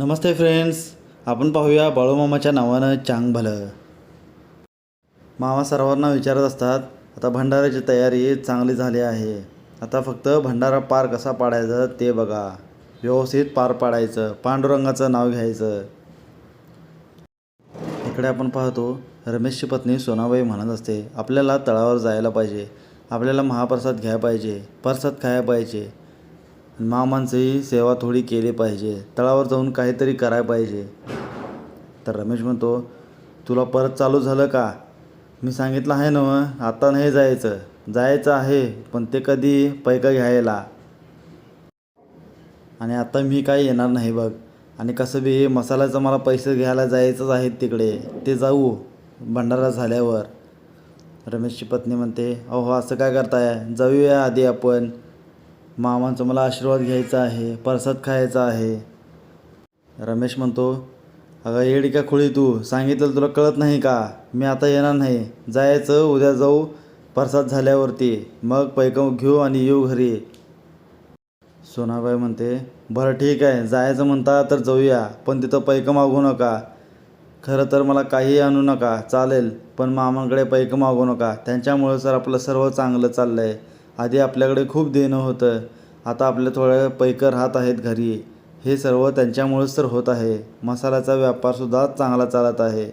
नमस्ते friends आपण पाहूया बाळूमामाच्या नावानं चांग भलं. मामा सर्वांना विचारत असतात आता भंडाऱ्याची तयारी चांगली झाली आहे. आता फक्त भंडारा पार कसा पाडायचा ते बघा. व्यवस्थित पार पाडायचं पांडुरंगाचं नाव घ्यायचं. इकडे आपण पाहतो रमेशची पत्नी सोनाबाई म्हणत असते आपल्याला तळावर जायला पाहिजे. आपल्याला महाप्रसाद घ्यायला पाहिजे प्रसाद खायला पाहिजे. मामांचंही सेवा थोडी केली पाहिजे. तळावर जाऊन काहीतरी करायला पाहिजे. तर रमेश म्हणतो तुला परत चालू झालं का? मी सांगितलं आहे ना आता नाही जायचं. जायचं आहे पण ते कधी पैका घ्यायला. आणि आता मी काही येणार नाही बघ. आणि कसं बी मसाल्याचं मला पैसे घ्यायला जायचंच आहे तिकडे. ते जाऊ भंडारा झाल्यावर. रमेशची पत्नी म्हणते अहो असं काय करताय? जाऊया आधी आपण. मामांचा मला आशीर्वाद घ्यायचा आहे प्रसाद खायचा आहे. रमेश म्हणतो अगं येडी का खोळी तू? सांगितलं तुला कळत नाही का? मी आता येणार नाही. जायचं उद्या जाऊ प्रसाद झाल्यावरती. मग पैक घेऊ आणि येऊ घरी. सोनाबाई म्हणते बरं ठीक आहे. जायचं म्हणता तर जाऊया पण तिथं पैक मागू नका. खरं तर मला काही आणू नका. चालेल पण मामांकडे पैक मागू नका. त्यांच्यामुळं सर आपलं सर्व चांगलं चाललं आहे आधी आपल्याकडे खूप देणं होतं. आता आपले थोडे पैकं राहत आहेत घरी. हे सर्व त्यांच्यामुळंच तर होत आहे. मसाल्याचा व्यापारसुद्धा चांगला चालत आहे.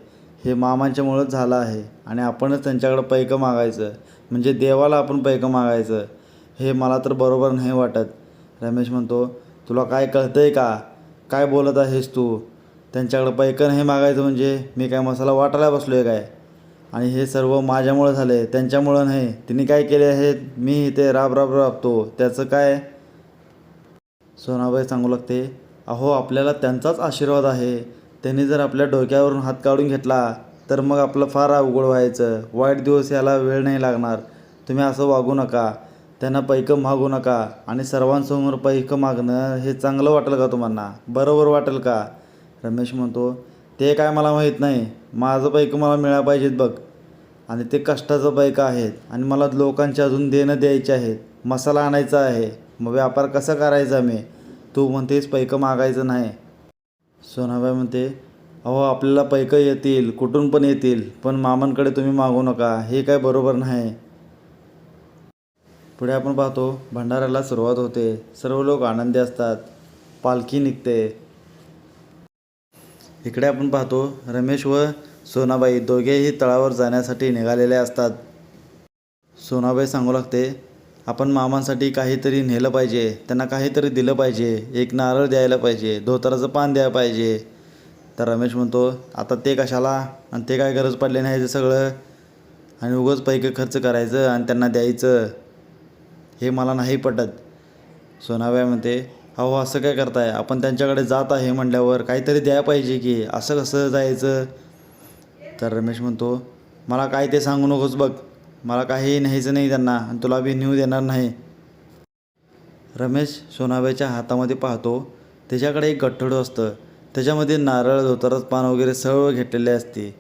हे मामांच्यामुळंच झालं आहे आणि आपणच त्यांच्याकडं पैकं मागायचं. म्हणजे देवाला आपण पैकं मागायचं. हे मला तर बरोबर नाही वाटत. रमेश म्हणतो तुला काय कळतं आहे का? काय बोलत आहेस तू? त्यांच्याकडं पैकं नाही मागायचं म्हणजे मी काय मसाला वाटायला बसलो आहे काय? आणि हे सर्व माझ्यामुळं झाले त्यांच्यामुळं नाही. तिने काय केले आहे मी इथे राब राब राबतो. त्याचं काय? सोनाबाई सांगू लागते अहो आपल्याला त्यांचाच आशीर्वाद आहे. त्यांनी जर आपल्या डोक्यावरून हात काढून घेतला तर मग आपलं फार अवघड व्हायचं. वाईट दिवस याला वेळ नाही लागणार. तुम्ही असं वागू नका. त्यांना पैकं मागू नका. आणि सर्वांसमोर पैकं मागणं हे चांगलं वाटेल का तुम्हाला? बरोबर वाटेल का? रमेश म्हणतो ते काय मला माहीत नाही. माझं पैकं मला मिळायला पाहिजेत बघ. आणि ते कष्टाचं पैकं आहेत. आणि मला लोकांचे अजून देणं द्यायचे आहेत मसाला आणायचा आहे. मग व्यापार कसा करायचा मी? तू म्हणतेस पैकं मागायचं नाही. सोनाबाई म्हणते अहो आपल्याला पैकं येतील कुठून पण येतील पण मामांकडे तुम्ही मागू नका. हे काय बरोबर नाही. पुढे आपण पाहतो भंडाऱ्याला सुरुवात होते. सर्व लोक आनंदी असतात. पालखी निघते. इकडे आपण पाहतो रमेश व सोनाबाई दोघेही तळावर जाण्यासाठी निघालेले असतात. सोनाबाई सांगू लागते आपण मामांसाठी काहीतरी नेलं पाहिजे त्यांना काहीतरी दिलं पाहिजे एक नारळ द्यायला पाहिजे धोतराचं पान द्यायला पाहिजे. तर रमेश म्हणतो आता ते कशाला? आणि ते काय गरज पडली नाही ते सगळं? आणि उगाच पैकी खर्च करायचं आणि त्यांना द्यायचं? हे मला नाही पटत. सोनाबाई म्हणते अहो असं काय करताय? आपण त्यांच्याकडे जात आहे म्हटल्यावर काहीतरी द्यायला पाहिजे की. असं कसं जायचं? तर रमेश म्हणतो मला काय ते सांगू नकोस बघ. मला काही न्यायचं नाही त्यांना आणि तुला बी न्यू देणार नाही. रमेश सोनाबाईच्या हातामध्ये पाहतो त्याच्याकडे एक गठ्ठडं असतं. त्याच्यामध्ये नारळ धोतरच पान वगैरे सर्व घेतलेले असते.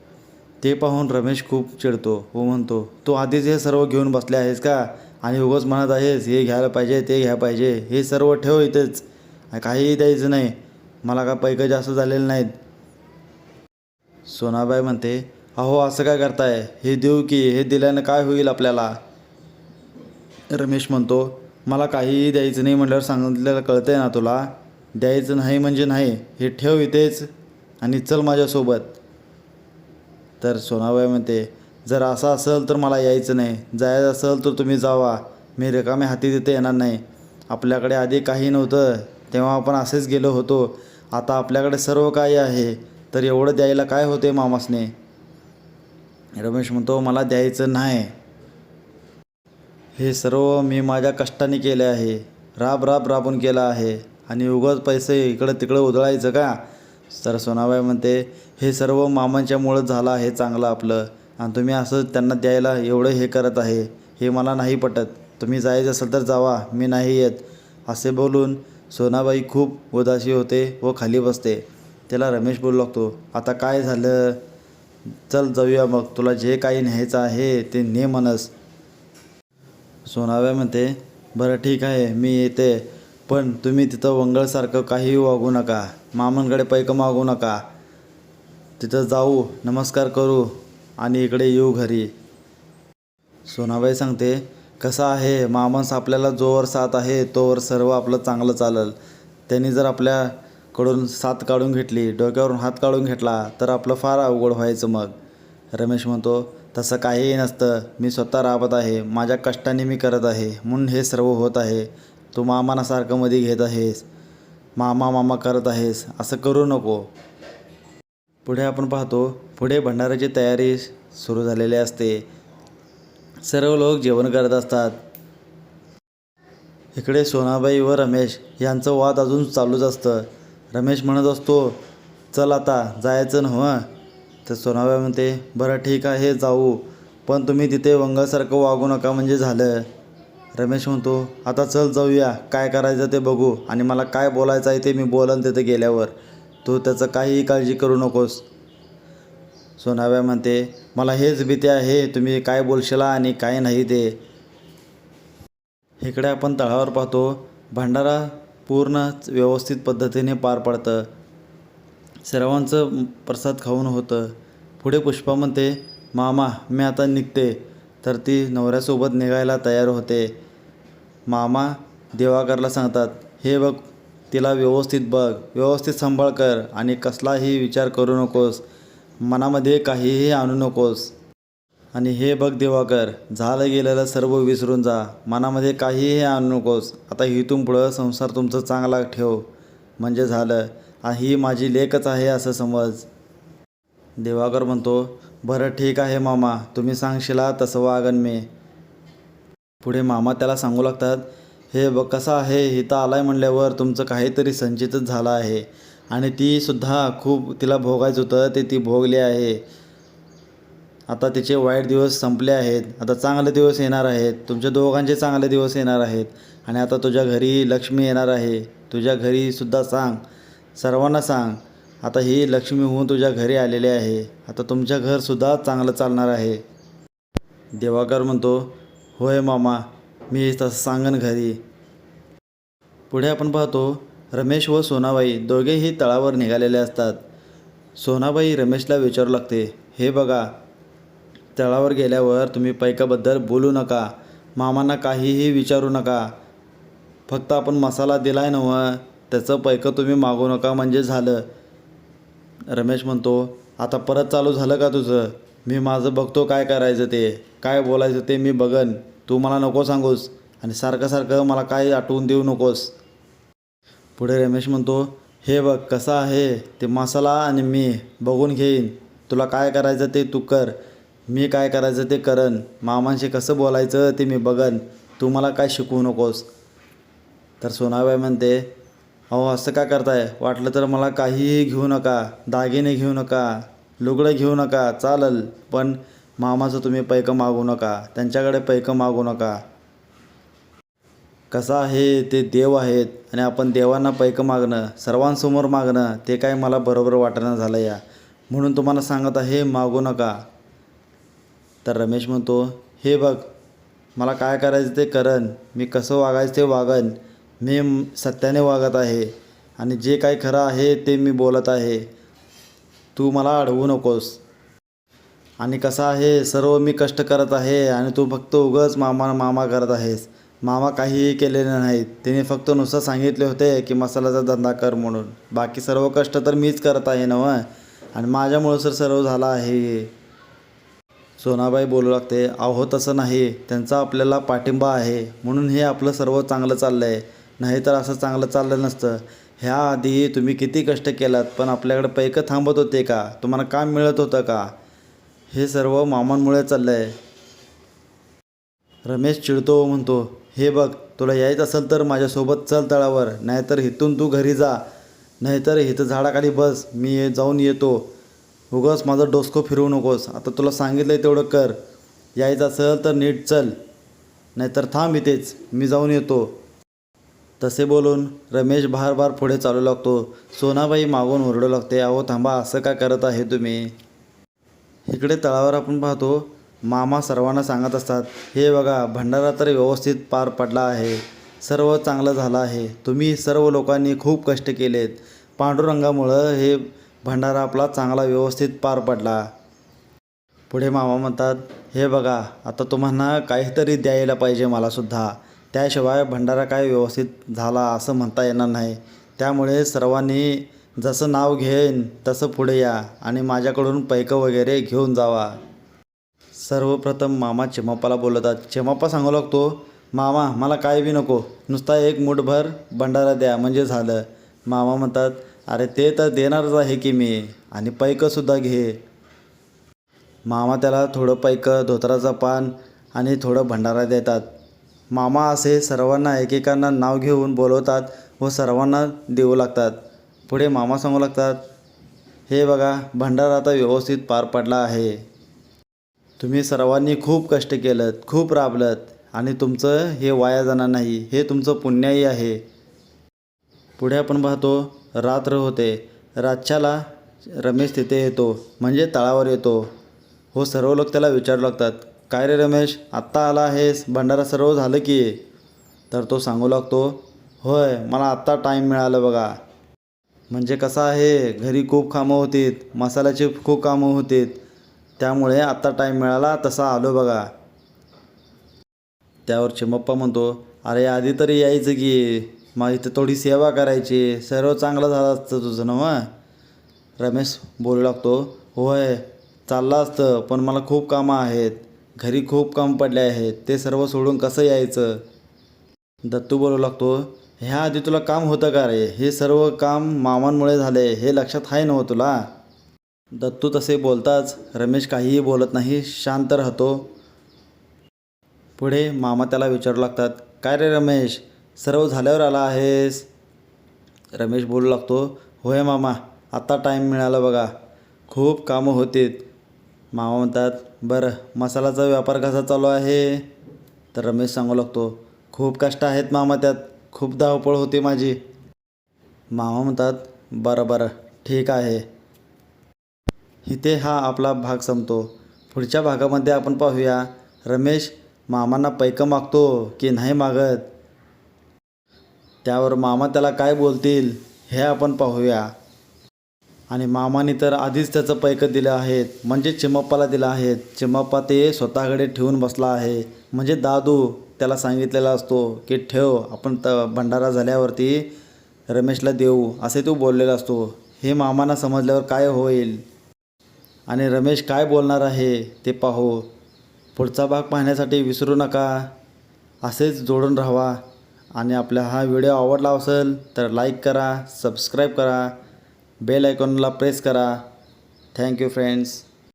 ते पाहून रमेश खूप चिडतो व म्हणतो तू आधीच हे सर्व घेऊन बसले आहेस का? आणि उगाच म्हणत आहेस हे घ्यायला पाहिजे ते घ्या पाहिजे हे सर्व ठेव इथेच. काहीही द्यायचं नाही. मला का पैकं जास्त झालेले नाहीत? सोनाबाई म्हणते अहो असं काय करताय? हे देऊ की हे दिल्यानं काय होईल आपल्याला? रमेश म्हणतो मला काहीही द्यायचं नाही म्हटल्यावर सांगितलेलं कळतंय ना तुला? द्यायचं नाही म्हणजे नाही. हे ठेव इथेच आणि चल माझ्यासोबत. तर सोनाबाई म्हणते जर असं असेल तर मला यायचं नाही. जायचं असेल तर तुम्ही जावा. मी रिकामे हाती तिथे येणार नाही. आपल्याकडे आधी काही नव्हतं. तेव्हा आपण असेच गेलो होतो. आता आपल्याकडे सर्व काही आहे. तर एवढं द्यायला काय होते मामासने? रमेश म्हणतो मला द्यायचं नाही. हे सर्व मी माझ्या कष्टाने केले आहे. राब राब राबून केला आहे. आणि उगाच पैसे इकडं तिकडं उधळायचं का? तर सोनाबाई म्हणते हे सर्व मामांच्यामुळं झालं आहे चांगलं आपलं. आणि तुम्ही असं त्यांना द्यायला एवढं हे करत आहे हे मला नाही पटत. तुम्ही जायचं असेल तर जावा मी नाही येत. असे बोलून सोनाबाई खूप उदासी होते व खाली बसते. त्याला रमेश बोलू लागतो आता काय झालं? चल जाऊया मग तुला जे काही न्यायचं आहे ते ने म्हणस. सोनाबाई म्हणते बरं ठीक आहे मी येते. पण तुम्ही तिथं वंगळसारखं काहीही वागू नका. मामांकडे पैक मागू नका. तिथं जाऊ नमस्कार करू. आणि इकडे येऊ घरी. सोनाबाई सांगते कसं आहे? मामांस आपल्याला जोवर साथ आहे तोवर सर्व आपलं चांगलं चालल. त्यांनी जर आपल्याकडून साथ काढून घेतली डोक्यावरून हात काढून घेतला तर आपलं फार अवघड व्हायचं मग. रमेश म्हणतो तसं काहीही नसतं. मी स्वतः राबत आहे. माझ्या कष्टाने मी करत आहे. म्हणून हे सर्व होत आहे. तू मामानासारखं मध्ये घेत आहेस. मामा मामा करत आहेस. असं करू नको. पुढे आपण पाहतो पुढे भंडाऱ्याची तयारी सुरू झालेली असते. सर्व लोक जेवण करत असतात. इकडे सोनाबाई व रमेश यांचं वाद अजून चालूच असतं. रमेश म्हणत असतो चल आता जायचं नव्हं तर सोनाबाई म्हणते बरं ठीक आहे जाऊ. पण तुम्ही तिथे वंगासारखं वागू नका म्हणजे झालं. रमेश म्हणतो आता चल जाऊया. काय करायचं ते बघू आणि मला काय बोलायचं आहे ते मी बोलन तिथे गेल्यावर. तू त्याचं काहीही काळजी करू नकोस. सोनाव्या म्हणते मला हेच भीती आहे तुम्ही काय बोलशील आणि काय नाही ते. इकडे आपण तळावर पाहतो भंडारा पूर्ण व्यवस्थित पद्धतीने पार पडतं. सर्वांचं प्रसाद खाऊन होतं. पुढे पुष्पा म्हणते मामा मी आता निघते. तर ती नवऱ्यासोबत निघायला तयार होते. मामा देवाकरला सांगतात हे बघ तिला व्यवस्थित बघ व्यवस्थित सांभाळ कर आणि कसलाही विचार करू नकोस. मनामध्ये काहीही आणू नकोस. आणि हे बघ देवाकर झालं गेलेलं सर्व विसरून जा. मनामध्ये काहीही आणू नकोस. आता इथून पुढं संसार तुमचं चांगला ठेव. म्हणजे झालं. ही माझी लेखच आहे असं समज. देवाकर म्हणतो बरं ठीक आहे मामा. तुम्ही सांगशिला तसं वागन मी. पुढे मामा त्याला सांगू लागतात हे बघ कसं आहे इथं आहे म्हणल्यावर तुमचं काहीतरी संचितच झालं आहे. आणि तीसुद्धा खूप तिला भोगायचं होतं ते ती भोगली आहे. आता तिचे वाईट दिवस संपले आहेत. आता चांगले दिवस येणार आहेत. तुमच्या दोघांचे चांगले दिवस येणार आहेत. आणि आता तुझ्या घरी लक्ष्मी येणार आहे. तुझ्या घरीसुद्धा सांग. सर्वांना सांग. आता ही लक्ष्मी होऊन तुझ्या घरी आलेली आहे. आता तुमच्या घरसुद्धा चांगलं चालणार आहे. देवाकर म्हणतो होय मामा मी तसं सांगन घरी. पुढे आपण पाहतो रमेश व सोनाबाई दोघेही तळावर निघालेले असतात. सोनाबाई रमेशला विचारू लागते हे बघा तळावर गेल्यावर तुम्ही पैकाबद्दल बोलू नका. मामांना काहीही विचारू नका. फक्त आपण मसाला दिलाय नव्ह त्याचं पैकं तुम्ही मागू नका म्हणजे झालं. रमेश म्हणतो आता परत चालू झालं का तुझं? मी माझं बघतो काय करायचं ते. काय बोलायचं ते मी बघन. तू मला नको सांगूस आणि सारखं सारखं मला काय आठवून देऊ नकोस. पुढे रमेश म्हणतो हे बघ कसं आहे ते मसाला आणि मी बघून घेईन. तुला काय करायचं ते तू कर. मी काय करायचं ते करन मामांशी कसं बोलायचं ते मी बघन. तू मला काय शिकवू नकोस. तर सोनाबाई म्हणते अहो असं का करताय? वाटलं तर मला काहीही घेऊ नका. दागिने घेऊ नका. लुगडं घेऊ नका. चालल. पण मामाचं तुम्ही पैकं मागू नका त्यांच्याकडे पैकं मागू नका. कसं आहे ते देव आहेत आणि आपण देवांना पैकं मागणं सर्वांसमोर मागणं ते काय मला बरोबर वाटणं झालं या. म्हणून तुम्हाला सांगत आहे मागू नका. तर रमेश म्हणतो हे बघ मला काय करायचं ते करन मी कसं वागायचं ते वागन. मी सत्याने वागत आहे आणि जे काही खरं आहे ते मी बोलत आहे. तू मला अडवू नकोस. आणि कसं आहे सर्व मी कष्ट करत आहे आणि तू फक्त उगंच मामा मामा करत आहेस. मामा काहीही केलेले नाहीत. तिने फक्त नुसतं सांगितले होते की मसाल्याचा धंदा कर म्हणून. बाकी सर्व कष्ट तर मीच करत आहे नव आणि माझ्यामुळं सर सर्व झालं आहे. सोनाबाई बोलू लागते अहो तसं नाही. त्यांचा आपल्याला पाठिंबा आहे. म्हणून हे आपलं सर्व चांगलं चाललं आहे नाहीतर असं चांगलं चाललं नसतं. ह्या आधी तुम्ही किती कष्ट केलात पण आपल्याकडे पैकं थांबत होते का? तुम्हाला काम मिळत होतं का? हे सर्व मामांमुळे चाललं आहे रमेश चिडतो म्हणतो हे बघ तुला यायचं असेल तर माझ्यासोबत चल तळावर नाहीतर इथून तू घरी जा. नाहीतर इथं झाडाखाली बस मी ये- जाऊन येतो. उगाच माझं डोसको फिरवू नकोस. आता तुला सांगितलं आहे तेवढं कर. यायचं असेल तर नीट चल. नाहीतर थांब इथेच मी जाऊन येतो. तसे बोलून रमेश बार बार पुढे चालू लागतो. सोनाबाई मागून ओरडू लागते अहो थांबा असं का करत आहे तुम्ही? इकडे तळावर आपण पाहतो मामा सर्वांना सांगत असतात हे बघा भंडारा तर व्यवस्थित पार पडला आहे सर्व चांगलं झालं आहे तुम्ही सर्व लोकांनी खूप कष्ट केलेत. पांडुरंगामुळं हे भंडारा आपला चांगला व्यवस्थित पार पडला. पुढे मामा म्हणतात हे बघा आता तुम्हाला काहीतरी द्यायला पाहिजे मलासुद्धा त्याशिवाय भंडारा काय व्यवस्थित झाला असं म्हणता येणार नाही. त्यामुळे सर्वांनी जसं नाव घेईन तसं पुढे या आणि माझ्याकडून पैकं वगैरे घेऊन जावा. सर्वप्रथम मामा चिमाप्पाला बोलवतात चिमाप्पा सांगू लागतो मामा मला काय बी नको नुसता एक मुठभर भंडारा द्या म्हणजे झालं. मामा म्हणतात अरे ते तर देणारच आहे की मी आणि पैकंसुद्धा घे. मामा त्याला थोडं पैकं धोत्राचं पान आणि थोडं भंडारा देतात. मामा असे सर्वांना एकेकांना नाव घेऊन बोलवतात व सर्वांना देऊ लागतात. पुढे मामा सांगू लागतात हे बघा भंडारा आता व्यवस्थित पार पडला आहे. तुम्ही सर्वांनी खूप कष्ट केलं खूप राबलत आणि तुमचं हे वाया जाणार नाही हे तुमचं पुण्याही आहे. पुढे आपण पाहतो रात्र होते. रातच्याला रमेश तिथे येतो म्हणजे तळावर येतो. हो सर्व लोक त्याला विचारू लागतात काय रे रमेश आत्ता आला आहेस? भंडारा सर्व झालं की? तर तो सांगू लागतो होय मला आत्ता टाईम मिळालं बघा. म्हणजे कसं आहे घरी खूप कामं होतीत मसाल्याची खूप कामं होतीत. त्यामुळे आत्ता टाईम मिळाला तसा आलो बघा. त्यावर चिमप्पा म्हणतो अरे आधी तरी यायचं की मग इथं थोडी सेवा करायची. सर्व चांगलं झालं असतं तुझं ना मग रमेश बोलू लागतो होय चाललं असतं पण मला खूप कामं आहेत. घरी खूप काम पडले आहेत. ते सर्व सोडून कसं यायचं? दत्तू बोलू लागतो ह्या आधी तुला काम होतं का रे? हे सर्व काम मामांमुळे झाले हे लक्षात आहे नव्ह तुला? दत्तू तसे बोलताच रमेश काहीही बोलत नाही शांत राहतो. पुढे मामा त्याला विचारू लागतात काय रे रमेश सर्व झाल्यावर आला आहेस? रमेश बोलू लागतो होय मामा आत्ता टाईम मिळाला बघा. खूप कामं होतीत. मामा म्हणतात बरं मसाल्याचा व्यापार कसा चालू आहे? तर रमेश सांगू लागतो खूप कष्ट आहेत मामा त्यात. खूप धावपळ होती माझी. मामा म्हणतात बरं बरं ठीक आहे. इथे हा आपला भाग संपतो. पुढच्या भागामध्ये आपण पाहूया. रमेश मामांना पैकं मागतो की नाही मागत? त्यावर मामा त्याला काय बोलतील हे आपण पाहूया. आणि मामाने तर आधीच त्याचं पैकं दिलं आहेत. म्हणजे चिमप्पाला दिलं आहेत. चिमप्पा ते स्वतःकडे ठेवून बसला आहे. म्हणजे दादू. त्याला सांगितलेला असतो की ठेव आपण त भंडारा झाल्यावरती रमेशला देऊ असे तो बोललेला असतो. हे मामांना समजल्यावर काय होईल? आणि रमेश काय बोलणार आहे ते पाहू. पुढचा भाग पाहण्यासाठी विसरू नका. असेच जोडून राहावा. आणि आपला हा व्हिडिओ आवडला असेल तर लाईक करा सबस्क्राईब करा बेल आयकॉनला प्रेस करा. Thank you friends.